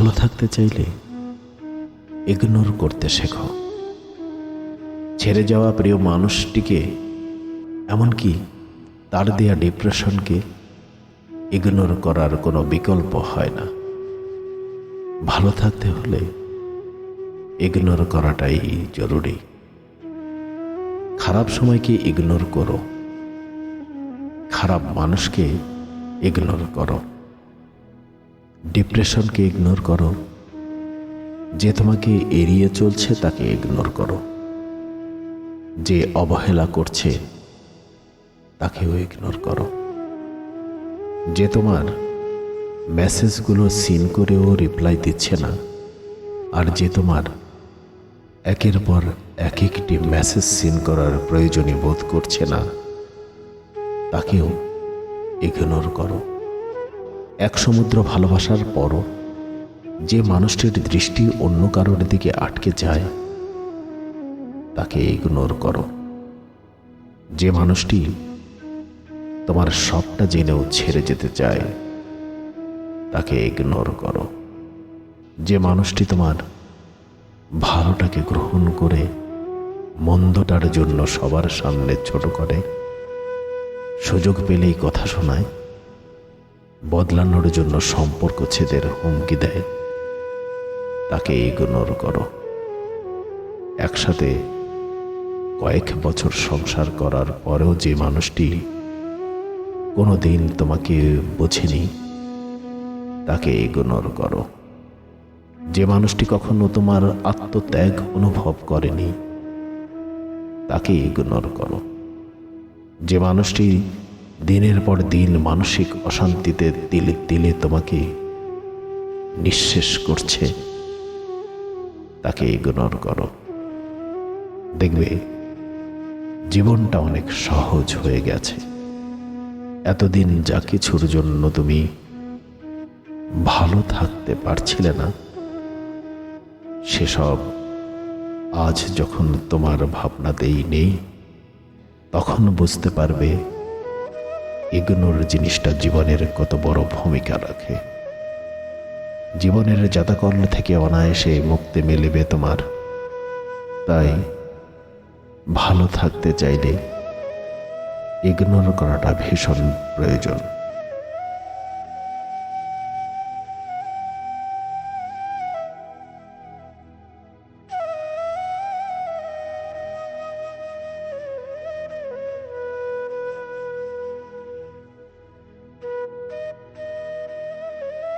ভালো থাকতে চাইলে ইগনোর করতে শেখো। ছেড়ে যাওয়া প্রিয় মানুষটিকে, এমনকি তার দেয়া ডিপ্রেশনকে ইগনোর করার কোনো বিকল্প হয় না। ভালো থাকতে হলে ইগনোর করাটাই জরুরি। খারাপ সময়কে ইগনোর করো। খারাপ মানুষকে ইগনোর করো। ডিপ্রেশনকে ইগনোর করো। যে তোমাকে এড়িয়ে চলছে তাকে ইগনোর করো। যে অবহেলা করছে তাকেও ইগনোর করো। যে তোমার মেসেজগুলো সিন করেও রিপ্লাই দিচ্ছে না, আর যে তোমার একের পর এক একটি মেসেজ সিন করার প্রয়োজনীয় বোধ করছে না, তাকেও ইগনোর করো। এক সমুদ্র ভালোবাসার পরও যে মানুষটির দৃষ্টি অন্য কারোর দিকে আটকে যায়, তাকে ইগনোর করো। যে মানুষটি তোমার সবটা জেনেও ছেড়ে যেতে চায়, তাকে ইগনোর করো। যে মানুষটি তোমার ভালোটাকে গ্রহণ করে মন্দটার জন্য সবার সামনে ছোট করে, সুযোগ পেলেই কথা শোনায় বদলানোর জন্য সম্পর্ক ছেদের হুমকি দেয়। তাকে ইগনোর করো। একসাথে কয়েক বছর সংসার করার পরেও যে মানুষটি কোনো দিন তোমাকে বোঝেনি, তাকে ইগনোর করো। যে মানুষটি কখনো তোমার আত্মত্যাগ অনুভব করেনি, তাকে ইগনোর করো। যে মানুষটি দিনের পর দিন মানসিক অশান্তিতে তিলে তিলে তোমাকে নিঃশেষ করছে। তাকে ইগনোর করো। দেখবে, জীবনটা অনেক সহজ হয়ে গেছে। এতদিন যা কিছুর জন্য তুমি ভালো থাকতে পারছিলে না, সেসব আজ যখন তোমার ভাবনাতেই নেই, তখন বুঝতে পারবে ইগনোর জিনিসটা জীবনের কত বড় ভূমিকা রাখে। জীবনের জাতাকল থেকে অনায়াসে মুক্তি মিলবে তোমার। তাই ভালো থাকতে চাইলে ইগনোর করাটা ভীষণ প্রয়োজন।